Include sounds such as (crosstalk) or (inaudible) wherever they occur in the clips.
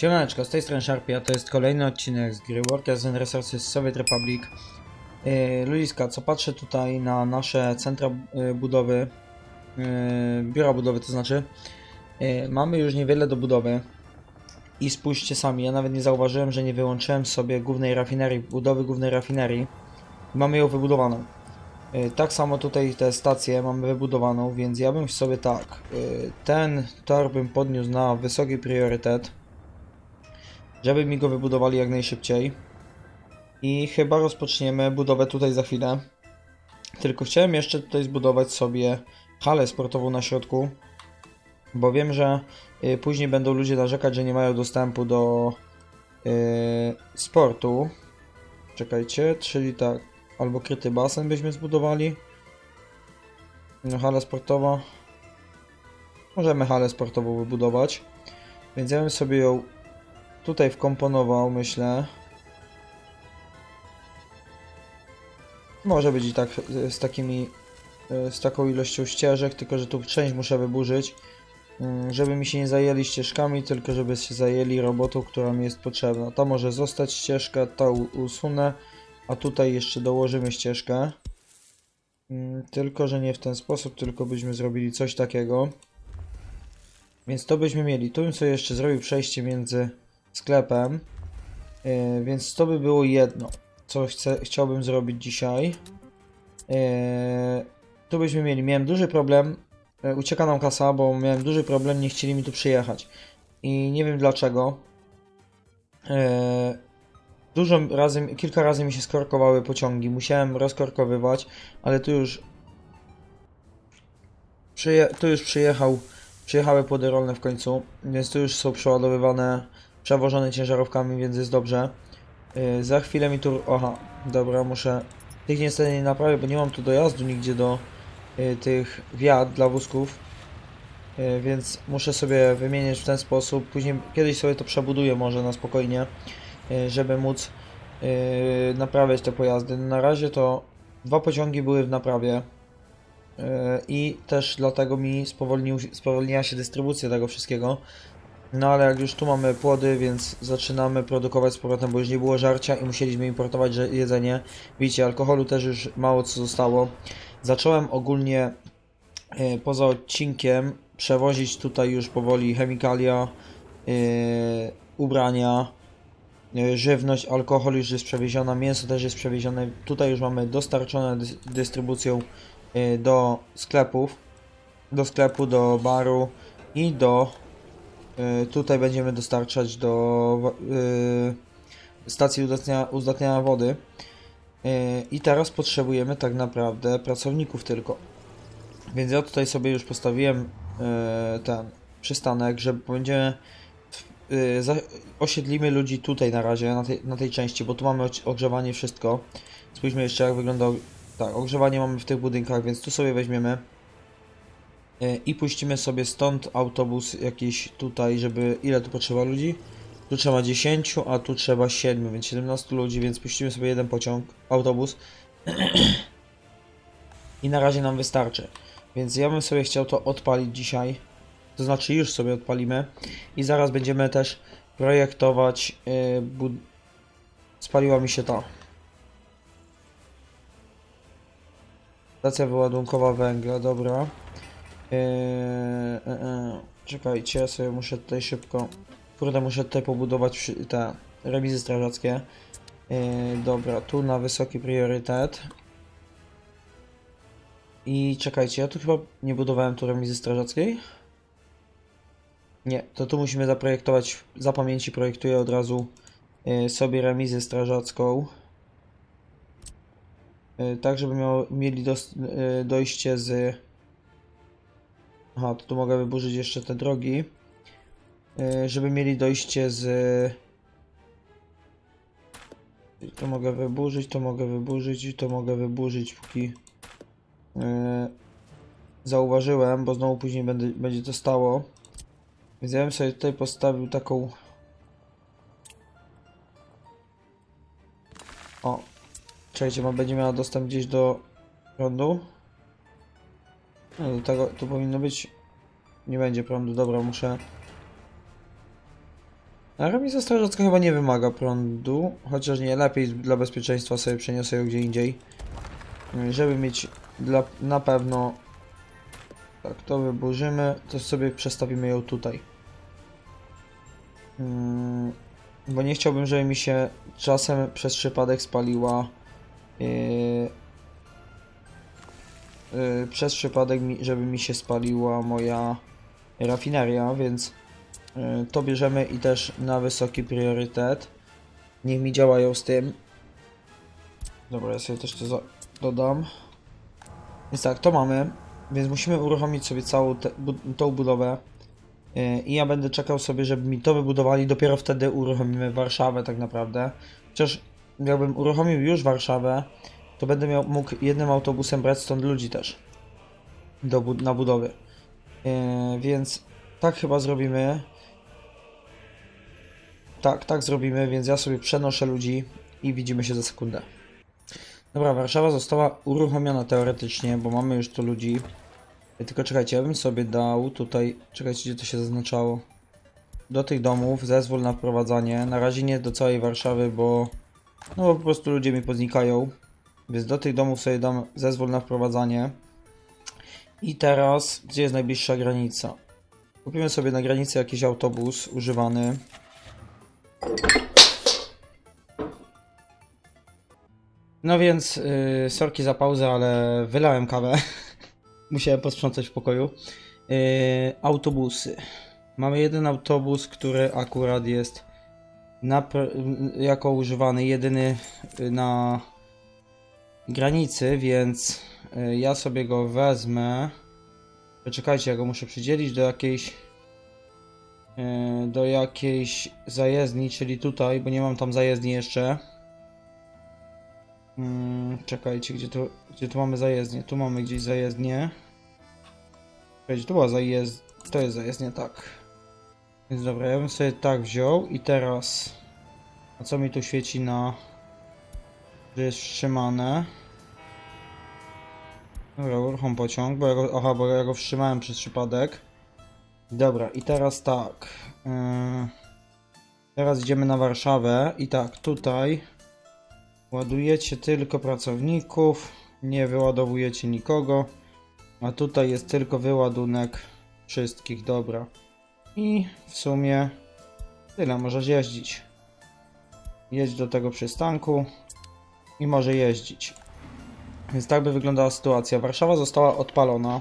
Siemaneczko, z tej strony Sharpie, a to jest kolejny odcinek z gry Workers and Resources Soviet Republic. Yy, Luiska, co patrzę tutaj na nasze centra yy, budowy, yy, biura budowy to znaczy, yy, mamy już niewiele do budowy. I spójrzcie sami, ja nawet nie zauważyłem, że nie wyłączyłem sobie głównej rafinerii, budowy głównej rafinerii. Mamy ją wybudowaną. Tak samo tutaj tę stację mamy wybudowaną, więc ja bym sobie tak, ten tor bym podniósł na wysoki priorytet żeby mi go wybudowali jak najszybciej. I chyba rozpoczniemy budowę tutaj za chwilę. Tylko chciałem jeszcze tutaj zbudować sobie halę sportową na środku, bo wiem, że y, później będą ludzie narzekać, że nie mają dostępu do y, sportu. Czekajcie, czyli tak, albo kryty basen byśmy zbudowali. No, hala sportowa. Możemy halę sportową wybudować. Więc ja bym sobie ją tutaj wkomponował, myślę. Może być i tak z takimi, z taką ilością ścieżek, tylko że tu część muszę wyburzyć, mm, żeby mi się nie zajęli ścieżkami, tylko żeby się zajęli robotą, która mi jest potrzebna. To może zostać ścieżka, u- usunę, a tutaj jeszcze dołożymy ścieżkę. Mm, Tylko, że nie w ten sposób, tylko byśmy zrobili coś takiego. Więc to byśmy mieli. Tu bym sobie jeszcze zrobił przejście między sklepem. Yy, więc to by było jedno, co chcę, chciałbym zrobić dzisiaj. Yy, tu byśmy mieli. Miałem duży problem. Yy, ucieka nam kasa, bo miałem duży problem, nie chcieli mi tu przyjechać. I nie wiem dlaczego. Dużo razy, kilka razy mi się skorkowały pociągi. Musiałem rozkorkowywać, ale tu już. Tu już przyjechał. Przyjechały płody rolne w końcu, więc tu już są przeładowywane przewożone ciężarówkami, więc jest dobrze. Yy, za chwilę mi tu... Aha, dobra, muszę... Tych niestety nie naprawię, bo nie mam tu dojazdu nigdzie do yy, tych wiat dla wózków. Yy, więc muszę sobie wymienić w ten sposób. Później kiedyś sobie to przebuduję może na spokojnie, yy, żeby móc yy, naprawiać te pojazdy. Na razie to dwa pociągi były w naprawie. Yy, I też dlatego mi spowolnił, spowolniła się dystrybucja tego wszystkiego. No ale jak już tu mamy płody, więc zaczynamy produkować z powrotem, bo już nie było żarcia i musieliśmy importować jedzenie. Widzicie, alkoholu też już mało co zostało. Zacząłem ogólnie e, poza odcinkiem przewozić tutaj już powoli chemikalia, e, ubrania, e, żywność, alkohol już jest przewieziona, mięso też jest przewiezione. Tutaj już mamy dostarczone dys- dystrybucją do sklepów, do sklepu, do baru i do Tutaj będziemy dostarczać do y, stacji uzdatnia, uzdatniania wody. Y, I teraz potrzebujemy tak naprawdę pracowników tylko. Więc ja tutaj sobie już postawiłem ten przystanek, że będziemy osiedlimy ludzi tutaj na razie, na tej, na tej części, bo tu mamy ogrzewanie, wszystko. Spójrzmy jeszcze jak wygląda. Tak, ogrzewanie mamy w tych budynkach, więc tu sobie weźmiemy. E, I puścimy sobie stąd autobus jakiś tutaj, żeby... Ile tu potrzeba ludzi? Tu trzeba 10, a tu trzeba 7, więc 17 ludzi, więc puścimy sobie jeden pociąg, autobus. (clears throat) I na razie nam wystarczy. Więc ja bym sobie chciał to odpalić dzisiaj. To znaczy już sobie odpalimy. I zaraz będziemy też projektować... Yy. Spaliła mi się ta. Stacja wyładunkowa węgla, dobra. Eee, e, e, czekajcie, sobie muszę tutaj szybko. Kurde, muszę tutaj pobudować te remizy strażackie. Eee, dobra, tu na wysoki priorytet. I czekajcie, ja tu chyba nie budowałem tu remizy strażackiej. Nie, to tu musimy zaprojektować. Za pamięci projektuję od razu e, sobie remizę strażacką. E, tak, żeby miał, mieli dos, e, dojście z. Aha, to tu mogę wyburzyć jeszcze te drogi. Yy, żeby mieli dojście z... To mogę wyburzyć, to mogę wyburzyć to mogę wyburzyć, póki yy, zauważyłem, bo znowu później będę, będzie to stało. Więc ja bym sobie tutaj postawił taką... O, czekajcie, ma będzie miała dostęp gdzieś do prądu. No do tego tu powinno być. Nie będzie prądu, dobra, muszę. Remiza strażacka chyba nie wymaga prądu, chociaż nie, lepiej dla bezpieczeństwa sobie przeniosę ją gdzie indziej. Żeby mieć dla, na pewno... Tak, to wyburzymy, to sobie przestawimy ją tutaj. Mm, Bo nie chciałbym, żeby mi się czasem przez przypadek spaliła... Yy, yy, przez przypadek, mi, żeby mi się spaliła moja rafineria, więc yy, to bierzemy i też na wysoki priorytet. Niech mi działają z tym. Dobra, ja sobie też to dodam. Więc tak, to mamy, więc musimy uruchomić sobie całą te, bu tą budowę. Yy, I ja będę czekał sobie, żeby mi to wybudowali, dopiero wtedy uruchomimy Warszawę tak naprawdę. Chociaż jakbym uruchomił już Warszawę, to będę miał, mógł jednym autobusem brać stąd ludzi też do, na budowy. Yy, więc tak chyba zrobimy. Tak, tak zrobimy, więc ja sobie przenoszę ludzi i widzimy się za sekundę. Dobra, Warszawa została uruchomiona teoretycznie, bo mamy już tu ludzi. Yy, Tylko czekajcie, ja bym sobie dał tutaj, czekajcie gdzie to się zaznaczało. Do tych domów zezwól na wprowadzanie. Na razie nie do całej Warszawy, bo no bo po prostu ludzie mi poznikają. Więc do tych domów sobie dam zezwól na wprowadzanie. I teraz, gdzie jest najbliższa granica? Kupimy sobie na granicy jakiś autobus używany. No więc, yy, sorki za pauzę, ale wylałem kawę. (laughs) Musiałem posprzątać w pokoju. Yy, autobusy. Mamy jeden autobus, który akurat jest na, pr- jako używany jedyny y, na granicy, więc y, ja sobie go wezmę. Poczekajcie, ja go muszę przydzielić do jakiejś y, do jakiejś zajezdni, czyli tutaj, bo nie mam tam zajezdni jeszcze. Mm, czekajcie, gdzie tu, gdzie tu mamy zajezdnię? Tu mamy gdzieś zajezdnię. Czekajcie, tu była zajezdnia. To jest zajezdnia, tak. Więc dobra, ja bym sobie tak wziął i teraz... A co mi tu świeci na... Że jest wstrzymane? Dobra, uruchom pociąg, bo ja go... Aha, bo ja go wstrzymałem przez przypadek. Dobra, i teraz tak. Yy... Teraz idziemy na Warszawę i tak, tutaj... Ładujecie tylko pracowników, nie wyładowujecie nikogo. A tutaj jest tylko wyładunek wszystkich, dobra. I w sumie tyle, możesz jeździć. Jedź do tego przystanku i może jeździć. Więc tak by wyglądała sytuacja. Warszawa została odpalona.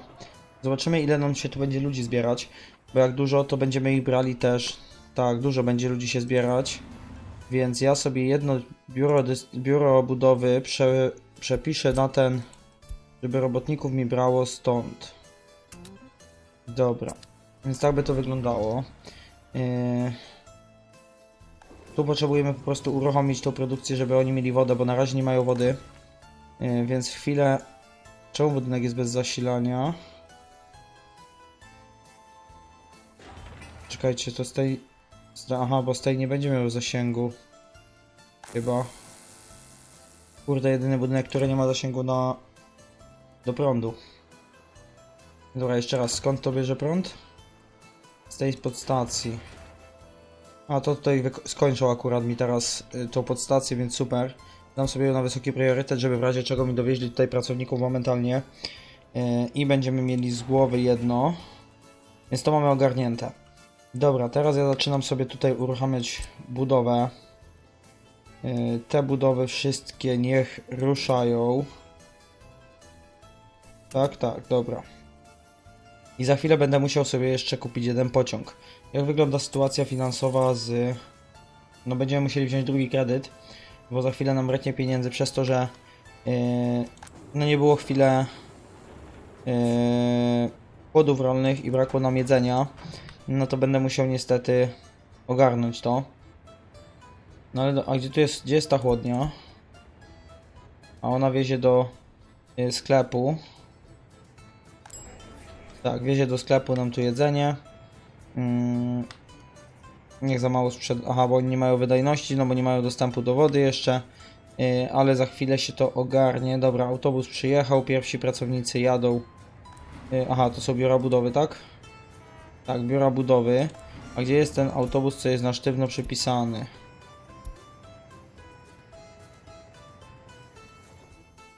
Zobaczymy ile nam się tu będzie ludzi zbierać. Bo jak dużo, to będziemy ich brali też. Tak, dużo będzie ludzi się zbierać. Więc ja sobie jedno biuro, biuro budowy prze, przepiszę na ten, żeby robotników mi brało stąd. Dobra. Więc tak by to wyglądało. Yy... Tu potrzebujemy po prostu uruchomić tą produkcję, żeby oni mieli wodę, bo na razie nie mają wody. Yy, więc chwilę. Czemu budynek jest bez zasilania? Czekajcie, to z tej. Aha, bo z tej nie będzie miał zasięgu. Chyba. Kurde, jedyny budynek, który nie ma zasięgu na. do prądu. Dobra, jeszcze raz, skąd to bierze prąd? Z tej podstacji. A to tutaj skończą akurat mi teraz y, tą podstację, więc super. Dam sobie na wysoki priorytet, żeby w razie czego mi dowieźli tutaj pracowników momentalnie. Y, I będziemy mieli z głowy jedno. Więc to mamy ogarnięte. Dobra, teraz ja zaczynam sobie tutaj uruchamiać budowę. Y, Te budowy wszystkie niech ruszają. Tak, tak, dobra. I za chwilę będę musiał sobie jeszcze kupić jeden pociąg. Jak wygląda sytuacja finansowa z... No będziemy musieli wziąć drugi kredyt, bo za chwilę nam braknie pieniędzy przez to, że yy, no nie było chwilę yy, płodów rolnych i brakło nam jedzenia. No to będę musiał niestety ogarnąć to. No ale a gdzie tu jest, gdzie jest ta chłodnia? A ona wiezie do yy, sklepu. Tak, wiezie do sklepu nam tu jedzenie. Mm, niech za mało sprzed... Aha, bo nie mają wydajności, no bo nie mają dostępu do wody jeszcze. Yy, ale za chwilę się to ogarnie. Dobra, autobus przyjechał, pierwsi pracownicy jadą. Yy, aha, to są biura budowy, tak? Tak, biura budowy. A gdzie jest ten autobus, co jest na sztywno przypisany?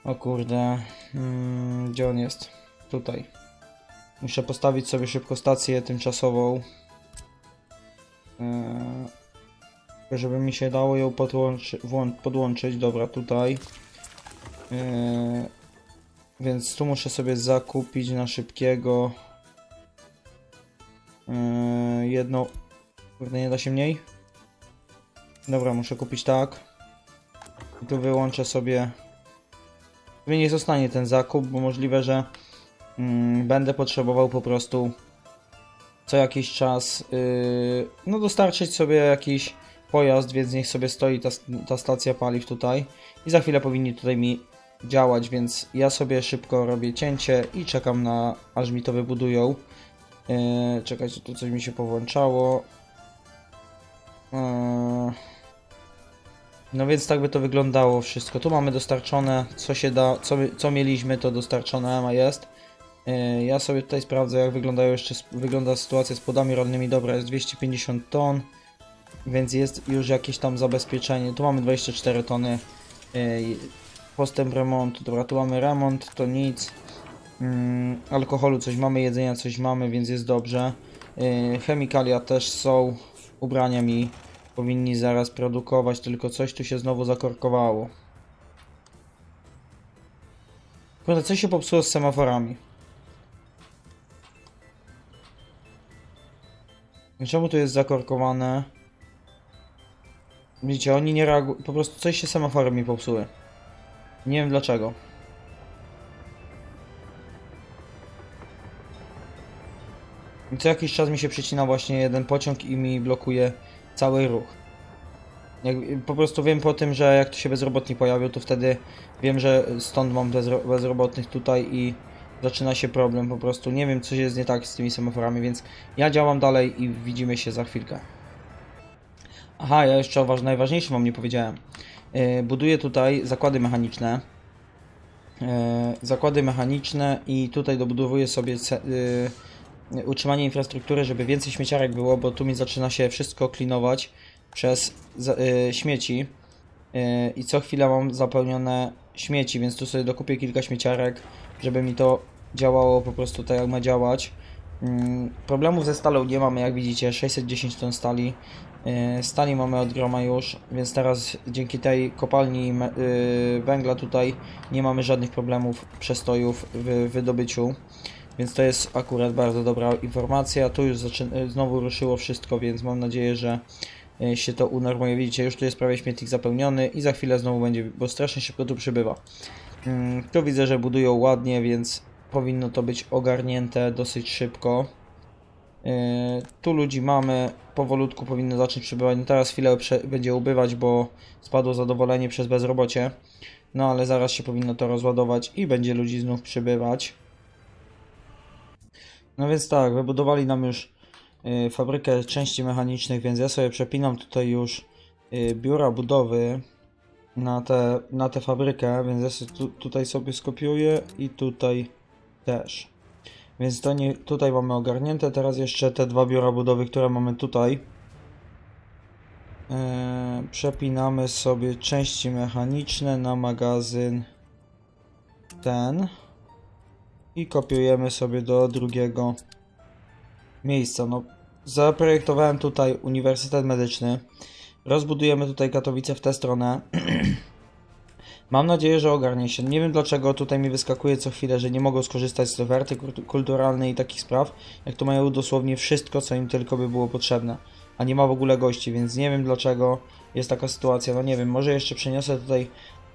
O kurde, mm, gdzie on jest? Tutaj. Muszę postawić sobie szybko stację tymczasową. Eee, żeby mi się dało ją podłączy, podłączyć. Dobra, tutaj. Eee, więc tu muszę sobie zakupić na szybkiego. Eee, jedną. Kurde, nie da się mniej? Dobra, muszę kupić tak. I tu wyłączę sobie. Pewnie nie zostanie ten zakup, bo możliwe, że mm, będę potrzebował po prostu co jakiś czas yy, no dostarczyć sobie jakiś pojazd, więc niech sobie stoi ta, ta stacja paliw tutaj i za chwilę powinni tutaj mi działać, więc ja sobie szybko robię cięcie i czekam na aż mi to wybudują. Yy, czekajcie, tu coś mi się powłączało. Yy, no więc tak by to wyglądało wszystko. Tu mamy dostarczone, co się da, co, co mieliśmy, to dostarczone jest. Yy, Ja sobie tutaj sprawdzę, jak wyglądają jeszcze, wygląda sytuacja z płodami rolnymi. Dobra, jest 250 ton, więc jest już jakieś tam zabezpieczenie. Tu mamy 24 tony. Yy, Postęp remontu. Dobra, tu mamy remont, to nic. Mm, alkoholu coś mamy, jedzenia coś mamy, więc jest dobrze. Yy, chemikalia też są. Ubrania mi powinni zaraz produkować, tylko coś tu się znowu zakorkowało. Kurde, coś się popsuło z semaforami. Czemu tu jest zakorkowane? Widzicie, oni nie reagują. Po prostu coś się semafory mi popsuły. Nie wiem dlaczego. I Co jakiś czas mi się przycina właśnie jeden pociąg i mi blokuje cały ruch. Jak, po prostu wiem po tym, że jak tu się bezrobotni pojawią, to wtedy wiem, że stąd mam bezro, bezrobotnych tutaj i zaczyna się problem po prostu. Nie wiem, co jest nie tak z tymi semaforami, więc ja działam dalej i widzimy się za chwilkę. Aha, ja jeszcze o waż, najważniejszym wam nie powiedziałem. Yy, buduję tutaj zakłady mechaniczne. Yy, zakłady mechaniczne i tutaj dobudowuję sobie yy, utrzymanie infrastruktury, żeby więcej śmieciarek było, bo tu mi zaczyna się wszystko klinować przez yy, śmieci. Yy, I co chwila mam zapełnione śmieci, więc tu sobie dokupię kilka śmieciarek, żeby mi to działało po prostu tak jak ma działać. Mm, Problemów ze stalą nie mamy, jak widzicie, 610 ton stali. Yy, Stali mamy od groma już, więc teraz dzięki tej kopalni yy, węgla tutaj nie mamy żadnych problemów, przestojów w wydobyciu. Więc to jest akurat bardzo dobra informacja. Tu już yy, znowu ruszyło wszystko, więc mam nadzieję, że yy, się to unormuje. Widzicie, już tu jest prawie śmietnik zapełniony i za chwilę znowu będzie, bo strasznie szybko tu przybywa. Mm, Tu widzę, że budują ładnie, więc powinno to być ogarnięte dosyć szybko. Yy, Tu ludzi mamy, powolutku powinno zacząć przybywać. No teraz chwilę będzie ubywać, bo spadło zadowolenie przez bezrobocie. No ale zaraz się powinno to rozładować i będzie ludzi znów przybywać. No więc tak, wybudowali nam już yy, fabrykę części mechanicznych, więc ja sobie przepinam tutaj już yy, biura budowy na tę na tę fabrykę, więc ja sobie tu, tutaj sobie skopiuję i tutaj też. Więc to nie, tutaj mamy ogarnięte. Teraz jeszcze te dwa biura budowy, które mamy tutaj. Eee, przepinamy sobie części mechaniczne na magazyn ten i kopiujemy sobie do drugiego miejsca. No, zaprojektowałem tutaj Uniwersytet Medyczny. Rozbudujemy tutaj Katowice w tę stronę. (clears throat) Mam nadzieję, że ogarnie się. Nie wiem dlaczego tutaj mi wyskakuje co chwilę, że nie mogą skorzystać z oferty kultu- kulturalnej i takich spraw, jak to mają dosłownie wszystko, co im tylko by było potrzebne. A nie ma w ogóle gości, więc nie wiem dlaczego jest taka sytuacja. No nie wiem, może jeszcze przeniosę tutaj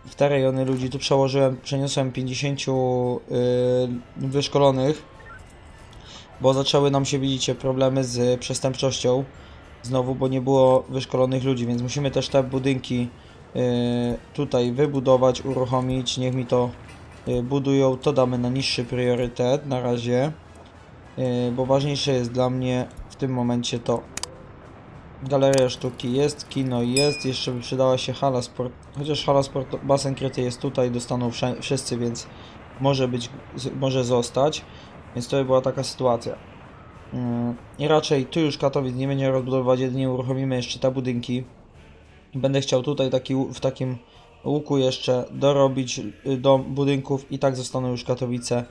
w te rejony ludzi. Tu przełożyłem, przeniosłem 50 yy, wyszkolonych, bo zaczęły nam się, widzicie, problemy z przestępczością. Znowu, bo nie było wyszkolonych ludzi, więc musimy też te budynki tutaj wybudować, uruchomić. Niech mi to yy, budują. To damy na niższy priorytet na razie, yy, bo ważniejsze jest dla mnie w tym momencie to. Galeria sztuki jest, kino jest, jeszcze by przydała się hala sport, chociaż hala sport, basen kryty jest tutaj, dostaną wszyscy, więc może być, może zostać, więc to by była taka sytuacja. I raczej tu już Katowic nie będziemy rozbudowywać, jedynie uruchomimy jeszcze te budynki. Będę chciał tutaj taki, w takim łuku jeszcze dorobić y, do budynków i tak zostaną już Katowice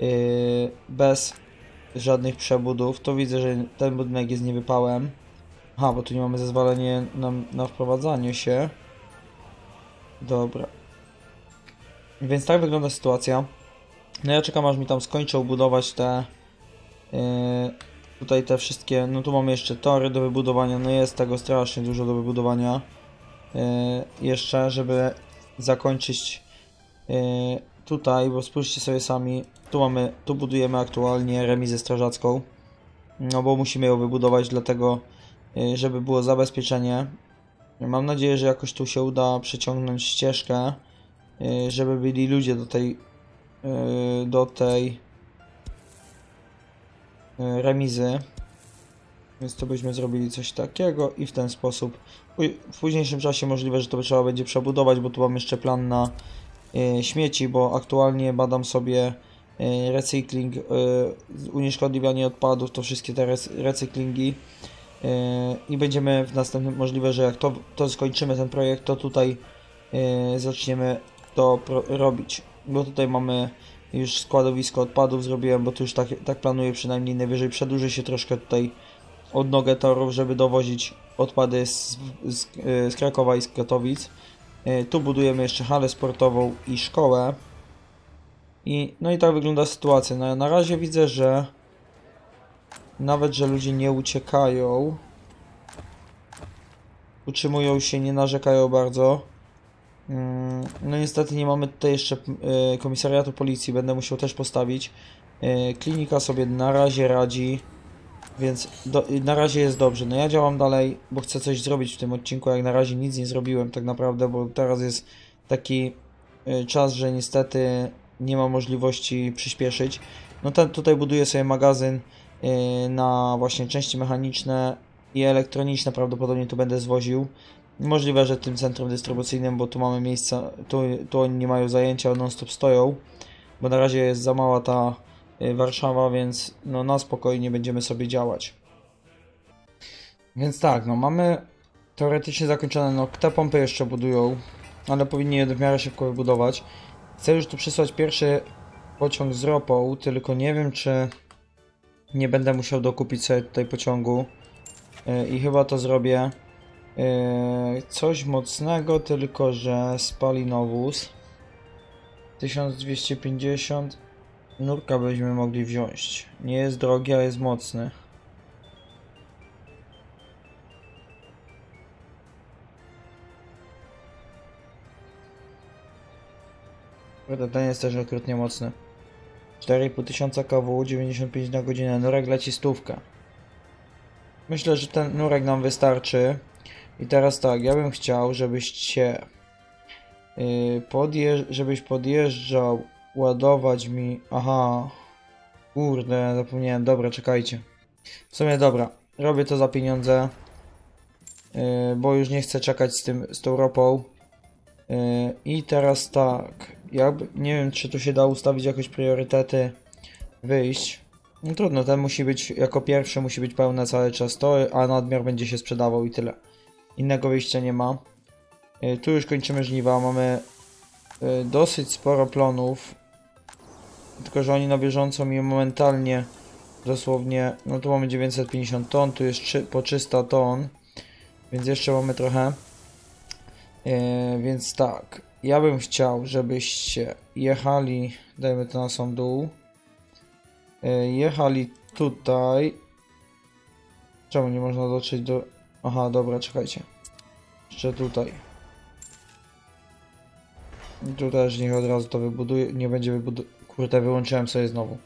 y, bez żadnych przebudów. To widzę, że ten budynek jest niewypałem. Aha, bo tu nie mamy zezwolenia na, na wprowadzanie się. Dobra. Więc tak wygląda sytuacja. No ja czekam aż mi tam skończą budować te yy, tutaj te wszystkie, no tu mamy jeszcze tory do wybudowania, no jest tego strasznie dużo do wybudowania. Yy, jeszcze, żeby zakończyć yy, tutaj, bo spójrzcie sobie sami, tu mamy, tu budujemy aktualnie remizę strażacką. No bo musimy ją wybudować, dlatego yy, żeby było zabezpieczenie. Mam nadzieję, że jakoś tu się uda przeciągnąć ścieżkę, żeby byli ludzie do tej do tej remizy. Więc to byśmy zrobili coś takiego i w ten sposób. W późniejszym czasie możliwe, że to trzeba będzie przebudować, bo tu mam jeszcze plan na yy, śmieci, bo aktualnie badam sobie yy, recykling, yy, unieszkodliwianie odpadów, to wszystkie te rec- recyklingi. I będziemy w następnym, możliwe, że jak to, to skończymy ten projekt, to tutaj zaczniemy to robić. Bo tutaj mamy już składowisko odpadów zrobiłem, bo tu już tak, tak planuję przynajmniej najwyżej przedłuży się troszkę tutaj odnogę torów, żeby dowozić odpady z, z, z Krakowa i z Katowic. Yy, Tu budujemy jeszcze halę sportową i szkołę. I, no i tak wygląda sytuacja. No, na razie widzę, że nawet, że ludzie nie uciekają. Utrzymują się, nie narzekają bardzo. Mm, No niestety nie mamy tutaj jeszcze y, komisariatu policji, będę musiał też postawić. Y, Klinika sobie na razie radzi, więc do, na razie jest dobrze. No ja działam dalej, bo chcę coś zrobić w tym odcinku, jak na razie nic nie zrobiłem tak naprawdę, bo teraz jest taki y, czas, że niestety nie ma możliwości przyspieszyć. No ten, tutaj buduję sobie magazyn y, na właśnie części mechaniczne i elektroniczne prawdopodobnie tu będę zwoził. Możliwe, że tym centrum dystrybucyjnym, bo tu mamy miejsca, tu, tu oni nie mają zajęcia, non stop stoją, bo na razie jest za mała ta Warszawa, więc no na spokojnie będziemy sobie działać. Więc tak, no mamy teoretycznie zakończone, no te pompy jeszcze budują, ale powinni je w miarę szybko wybudować. Chcę już tu przysłać pierwszy pociąg z ropą, tylko nie wiem czy nie będę musiał dokupić sobie tutaj pociągu y, i chyba to zrobię. Yy, coś mocnego, tylko że spalinowóz 1250 nurka byśmy mogli wziąć. Nie jest drogi, a jest mocny. Ten jest też okrutnie mocny. 4,5 tysiąca kW, 95 na godzinę. Nurek leci stówkę. Myślę, że ten nurek nam wystarczy. I teraz tak, ja bym chciał, żebyście yy, żebyś podjeżdżał, ładować mi. Aha. Kurde, zapomniałem. Dobra, czekajcie. W sumie dobra, robię to za pieniądze. Yy, bo już nie chcę czekać z tym z tą ropą. Yy, I teraz tak, jakby nie wiem czy tu się da ustawić jakoś priorytety wyjść. No trudno, ten musi być jako pierwszy musi być pełne cały czas to, a nadmiar będzie się sprzedawał i tyle. Innego wyjścia nie ma. Y, Tu już kończymy żniwa, mamy y, dosyć sporo plonów. Tylko, że oni na bieżąco mi momentalnie dosłownie, no tu mamy 950 ton, tu jest trzy- po 300 ton, więc jeszcze mamy trochę. Y, Więc tak, ja bym chciał, żebyście jechali, dajmy to na sam dół, Y, jechali tutaj. Czemu nie można dotrzeć do... Aha, dobra, czekajcie. Jeszcze tutaj. I niech od razu to wybuduje, nie będzie wybudu... Kurde, wyłączyłem sobie znowu.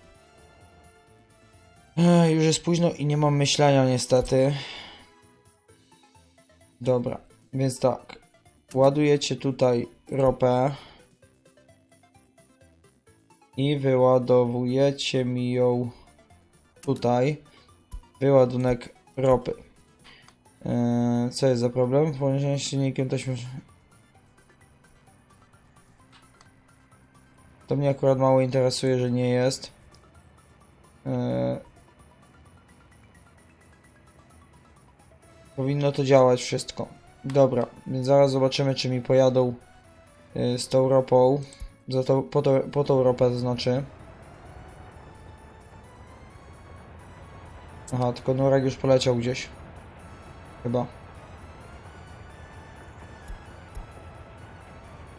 Ech, już jest późno i nie mam myślenia niestety. Dobra, więc tak. Ładujecie tutaj ropę. I wyładowujecie mi ją tutaj. Wyładunek ropy. Eee, co jest za problem? Połączenie z silnikiem taśmy. To mnie akurat mało interesuje, że nie jest. Eee, Powinno to działać wszystko. Dobra, więc zaraz zobaczymy, czy mi pojadą y, z tą ropą. Za to, po, to, po tą ropę to znaczy. Aha, tylko Nurek już poleciał gdzieś. Chyba.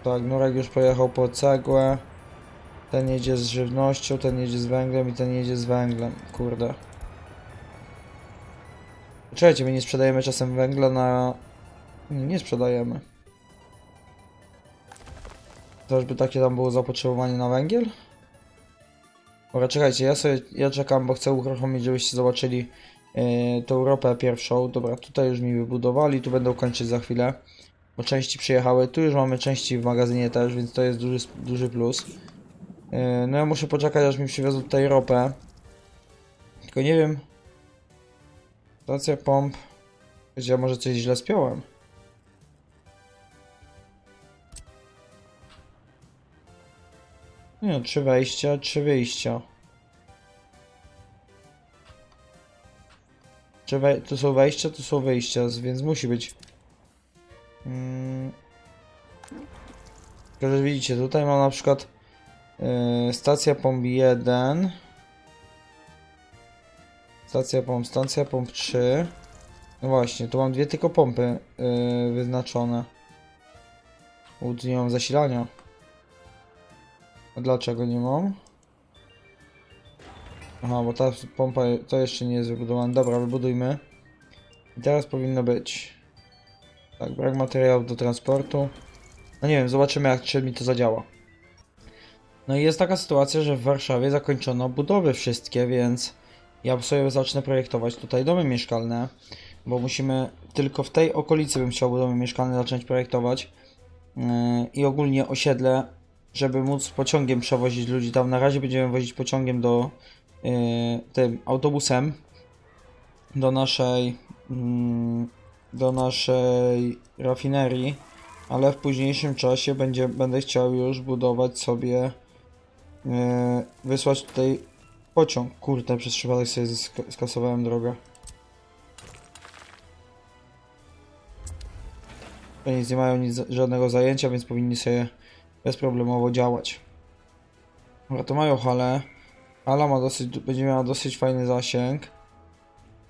Tak, Nurek już pojechał po cegłę. Ten jedzie z żywnością, ten jedzie z węglem i ten jedzie z węglem. Kurde. Czekajcie, my nie sprzedajemy czasem węgla na... Nie, sprzedajemy. Chociażby takie tam było zapotrzebowanie na węgiel? Dobra, czekajcie, ja sobie, ja czekam, bo chcę uruchomić, żebyście zobaczyli yy, tą ropę pierwszą. Dobra, tutaj już mi wybudowali, tu będą kończyć za chwilę. Bo części przyjechały, tu już mamy części w magazynie też, więc to jest duży, duży plus. Yy, no ja muszę poczekać, aż mi przywiozą tutaj ropę. Tylko nie wiem... Stacja pomp... Wiecie, ja może coś źle spiąłem. Nie, trzy wejścia, trzy wyjścia. Czy wej tu są wejścia, tu są wyjścia, więc musi być. Mm. Tylko, że widzicie, tutaj mam na przykład stacja pomp 1. Stacja pomp, stacja pomp 3. No właśnie, tu mam dwie tylko pompy yy, wyznaczone. Tu nie mam zasilania. A dlaczego nie mam? Aha, bo ta pompa to jeszcze nie jest wybudowana. Dobra, wybudujmy. I teraz powinno być. Tak, brak materiałów do transportu. No nie wiem, zobaczymy jak czy mi to zadziała. No i jest taka sytuacja, że w Warszawie zakończono budowy wszystkie, więc ja sobie zacznę projektować tutaj domy mieszkalne, bo musimy tylko w tej okolicy bym chciał domy mieszkalne zacząć projektować. Yy, I ogólnie osiedle żeby móc pociągiem przewozić ludzi tam. Na razie będziemy wozić pociągiem do yy, tym autobusem do naszej mm, do naszej rafinerii, ale w późniejszym czasie będzie, będę chciał już budować sobie yy, wysłać tutaj pociąg. Kurde, przez przypadek sobie sk- skasowałem drogę. To nic nie mają nic, żadnego zajęcia, więc powinni sobie bezproblemowo działać. Dobra, to mają halę. Hala ma dosyć, będzie miała dosyć fajny zasięg.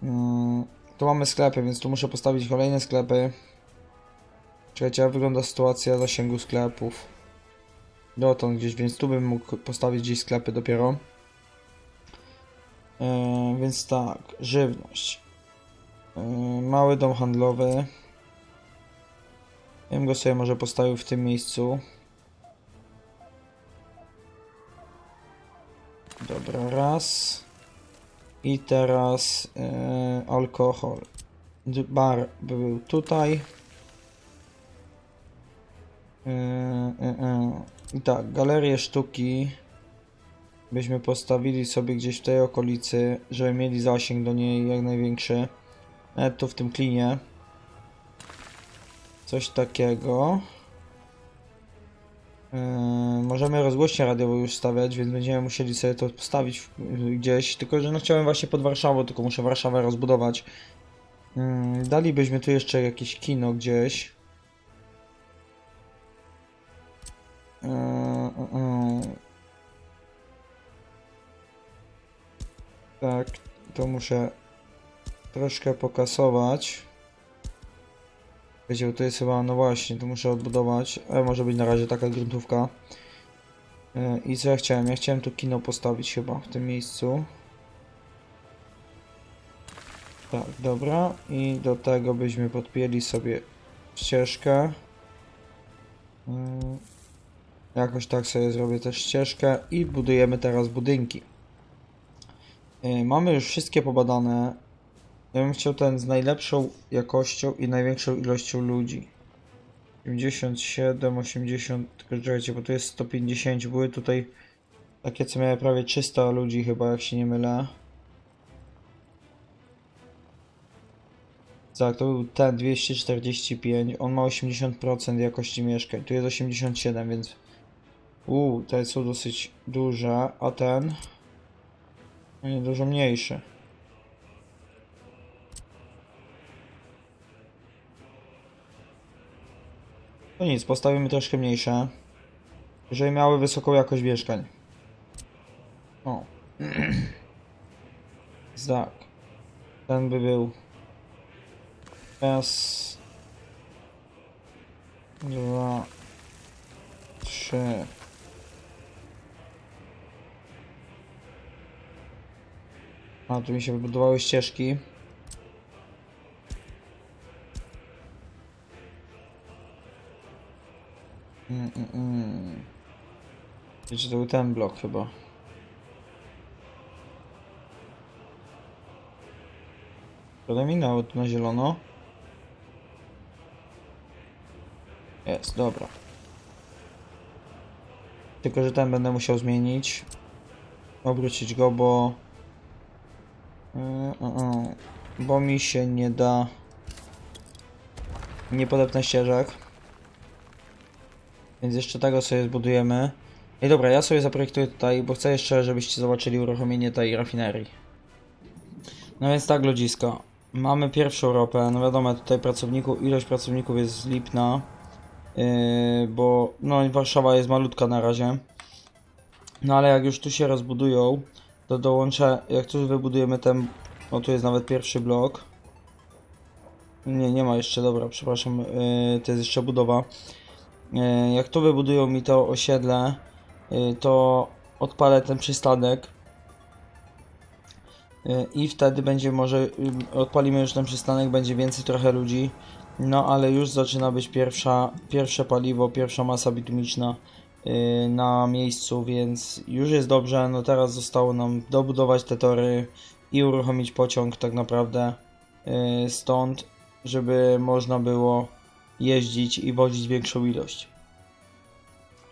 Mm, tu mamy sklepy, więc tu muszę postawić kolejne sklepy. Czekajcie, jak wygląda sytuacja zasięgu sklepów. Dotąd gdzieś, więc tu bym mógł postawić gdzieś sklepy dopiero. E, więc tak, żywność. E, mały dom handlowy. Ja bym go sobie może postawił w tym miejscu. Dobra, raz. I teraz e, alkohol. Bar by był tutaj. I tak, galerię sztuki byśmy postawili sobie gdzieś w tej okolicy, żeby mieli zasięg do niej jak największy. Nawet tu w tym klinie. Coś takiego. Yy, możemy rozgłośnie radiową już stawiać, więc będziemy musieli sobie to postawić gdzieś. Tylko, że no chciałem właśnie pod Warszawą, tylko muszę Warszawę rozbudować. Yy, dalibyśmy tu jeszcze jakieś kino gdzieś. Tak, to muszę troszkę pokasować. Wiecie, bo to jest chyba, no właśnie, to muszę odbudować, ale może być na razie taka gruntówka. I co ja chciałem? Ja chciałem tu kino postawić chyba w tym miejscu. Tak, dobra. I do tego byśmy podpięli sobie ścieżkę. Jakoś tak sobie zrobię też ścieżkę i budujemy teraz budynki. Yy, Mamy już wszystkie pobadane. Ja bym chciał ten z najlepszą jakością i największą ilością ludzi. 57, 80, tylko czekajcie, bo tu jest 150. Były tutaj takie, co miały prawie 300 ludzi chyba, jak się nie mylę. Tak, to był ten 245. On ma 80% jakości mieszkań. Tu jest 87, więc. Uuu, te są dosyć duże, a ten... No nie, dużo mniejszy. No nic, postawimy troszkę mniejsze. Jeżeli miały wysoką jakość mieszkań. O. (clears throat) Zdak. Ten by był. Raz. Dwa. Trzy. A, tu mi się wybudowały ścieżki. Mm, mm, mm. Wiecie, to był ten blok chyba. Tyle minęło na zielono. Jest, dobra. Tylko, że ten będę musiał zmienić. Obrócić go, bo... Yy, yy, yy. Bo mi się nie da... Nie podepnę ścieżek. Więc jeszcze tego sobie zbudujemy. I dobra, ja sobie zaprojektuję tutaj, bo chcę jeszcze, żebyście zobaczyli uruchomienie tej rafinerii. No więc tak, ludziska. Mamy pierwszą ropę. No wiadomo, tutaj pracowników, ilość pracowników jest lipna. Yy, bo no Warszawa jest malutka na razie. No ale jak już tu się rozbudują, to dołączę, jak tu wybudujemy ten, o tu jest nawet pierwszy blok. Nie, nie ma jeszcze, dobra, przepraszam, yy, to jest jeszcze budowa. Yy, jak tu wybudują mi to osiedle, yy, to odpalę ten przystanek. Yy, I wtedy będzie może, yy, odpalimy już ten przystanek, będzie więcej trochę ludzi. No ale już zaczyna być pierwsza, pierwsze paliwo, pierwsza masa bitumiczna na miejscu, więc już jest dobrze. No teraz zostało nam dobudować te tory i uruchomić pociąg tak naprawdę yy, stąd, żeby można było jeździć i wozić większą ilość.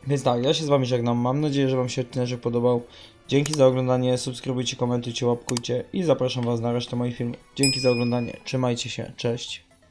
Więc tak, ja się z wami żegnam. Mam nadzieję, że wam się odcinek podobał. Dzięki za oglądanie, subskrybujcie, komentujcie, łapkujcie i zapraszam was na resztę moich filmów. Dzięki za oglądanie, trzymajcie się, cześć.